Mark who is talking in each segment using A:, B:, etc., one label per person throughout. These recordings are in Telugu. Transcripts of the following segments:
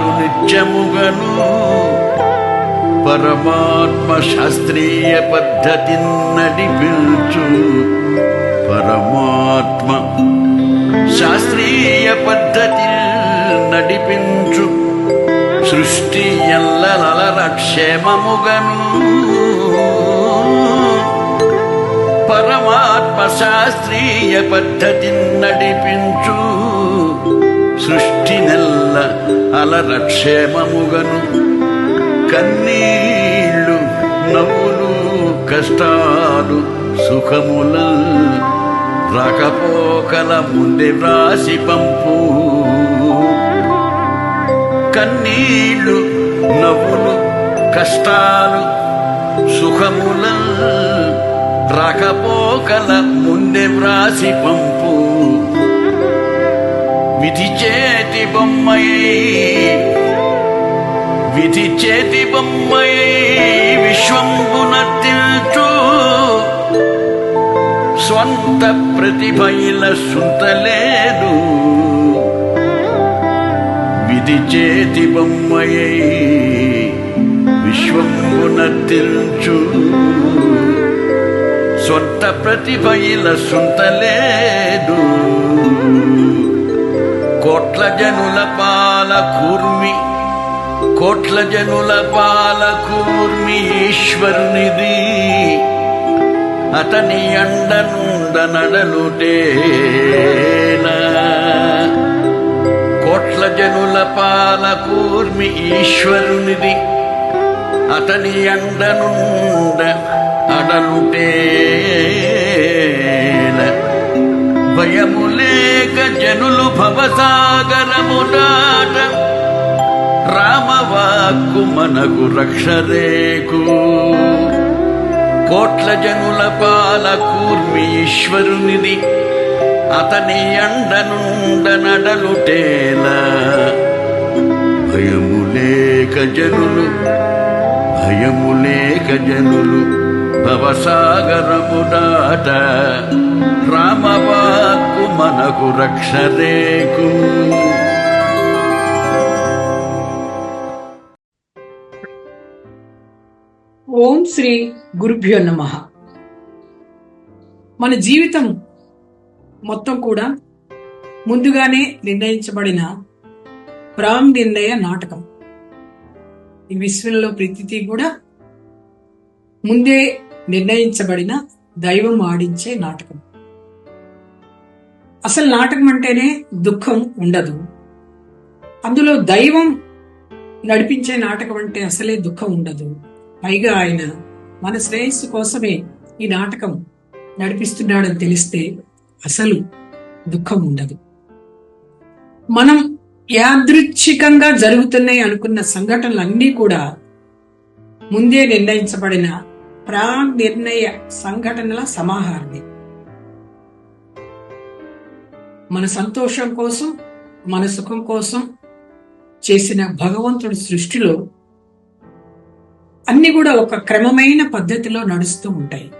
A: తాను నిత్యముగను పరమాత్మ శాస్త్రీయ పద్ధతి నడిపించు. పరమాత్మ శాస్త్రీయ పద్ధతి నడిపించు. సృష్టి ఎల్లల క్షేమముగను పరమాత్మ శాస్త్రీయ పద్ధతి నడిపించు. సృష్టి నెల్ల అలర క్షేమముగను. కన్నీళ్ళు నవ్వులు కష్టాలు సుఖముల రాకపోకల ముందే వ్రాసి పంపు. కన్నీళ్ళు నవ్వులు కష్టాలు సుఖముల రాకపోకల ముందే వ్రాసి పంపు. విధి చేతి బొమ్మయ్యి విధి చేతి బొమ్మై విశ్వంబున తిల్చు స్వంత ప్రతిభైల సుంతలేదు. విధి చేతి బొమ్మై విశ్వంబున తిల్చు స్వంత ప్రతిభైల సుంతలేదు. కోట్ల జనుల పాల కూర్మి కోట్ల జనుల పాల కూర్మి ఈశ్వరునిది. అతని అండనుండ నడలుటేనా. కోట్ల జనుల పాల కూర్మి ఈశ్వరునిది అతని అండనుండ అడలుటే భయము లేక జనులు భవసాగరమునాట రామవాక్కు మనకు రక్షరేకు. కోట్ల జనుల పాల కూర్మి ఈశ్వరునిది అతని అండనుండ నడలుటేలా భయము లేక జనులు భయము లేక జనులు భవసాగరముడాట రామవాక్కు మనకు రక్షరేకు
B: ఓం శ్రీ గురుభ్యో నమ. మన జీవితం మొత్తం కూడా ముందుగానే నిర్ణయించబడిన ప్రాం నిర్ణయ నాటకం. ఈ విశ్వంలో ప్రతిదీ కూడా ముందే నిర్ణయించబడిన దైవం ఆడించే నాటకం. అసలు నాటకం అంటేనే దుఃఖం ఉండదు. అందులో దైవం నడిపించే నాటకం అంటే అసలే దుఃఖం ఉండదు. పైగా ఆయన మన శ్రేయస్సు కోసమే ఈ నాటకం నడిపిస్తున్నాడని తెలిస్తే అసలు దుఃఖం ఉండదు. మనం యాదృచ్ఛికంగా జరుగుతున్నాయి అనుకున్న సంఘటనలన్నీ కూడా ముందే నిర్ణయించబడిన ప్రా నిర్ణయ సంఘటనల సమాహారమే. మన సంతోషం కోసం మన సుఖం కోసం చేసిన భగవంతుడి సృష్టిలో అన్ని కూడా ఒక క్రమమైన పద్ధతిలో నడుస్తూ ఉంటాయి.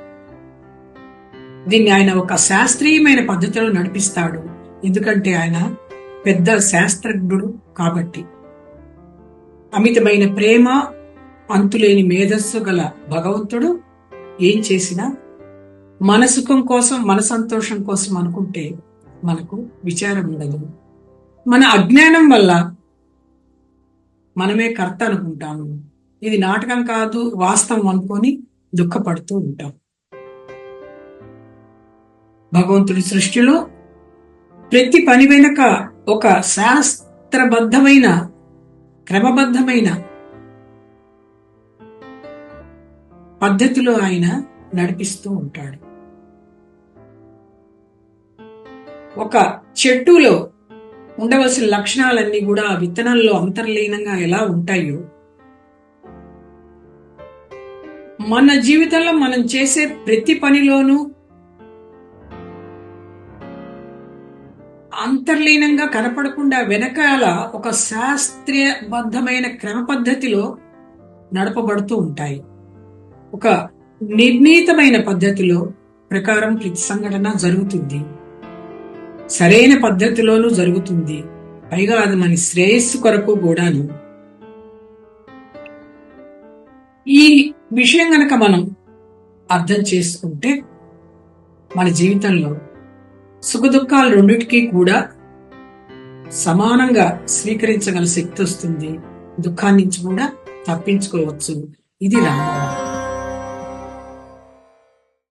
B: దీన్ని ఆయన ఒక శాస్త్రీయమైన పద్ధతిలో నడిపిస్తాడు. ఎందుకంటే ఆయన పెద్ద శాస్త్రజ్ఞుడు కాబట్టి. అమితమైన ప్రేమ అంతులేని మేధస్సు గల భగవంతుడు ఏం చేసినా మన సుఖం కోసం మన సంతోషం కోసం అనుకుంటే మనకు విచారం ఉండదు. మన అజ్ఞానం వల్ల మనమే కర్త అనుకుంటాము. ఇది నాటకం కాదు వాస్తవం అనుకొని దుఃఖపడుతూ ఉంటాం. భగవంతుడి సృష్టిలో ప్రతి పని వెనుక ఒక శాస్త్రబద్ధమైన క్రమబద్ధమైన పద్ధతిలో ఆయన నడిపిస్తూ ఉంటాడు. ఒక చెట్టులో ఉండవలసిన లక్షణాలన్నీ కూడా ఆ విత్తనంలో అంతర్లీనంగా ఎలా ఉంటాయో మన జీవితంలో మనం చేసే ప్రతి పనిలోనూ అంతర్లీనంగా కనపడకుండా వెనకాల ఒక శాస్త్రీయబద్ధమైన క్రమ పద్ధతిలో నడపబడుతూ ఉంటాయి. ఒక నిర్ణీతమైన పద్ధతిలో ప్రకారం ప్రతి సంఘటన జరుగుతుంది. సరైన పద్ధతిలోనూ జరుగుతుంది. పైగా అది మన శ్రేయస్సు కొరకు కూడాను. ఈ విషయం గనక మనం అర్థం చేసుకుంటే మన జీవితంలో సుఖదుఖాలు రెండిటికీ కూడా సమానంగా స్వీకరించగల శక్తి వస్తుంది. దుఃఖాన్ని నుంచి కూడా తప్పించుకోవచ్చు. ఇది రామాయణం.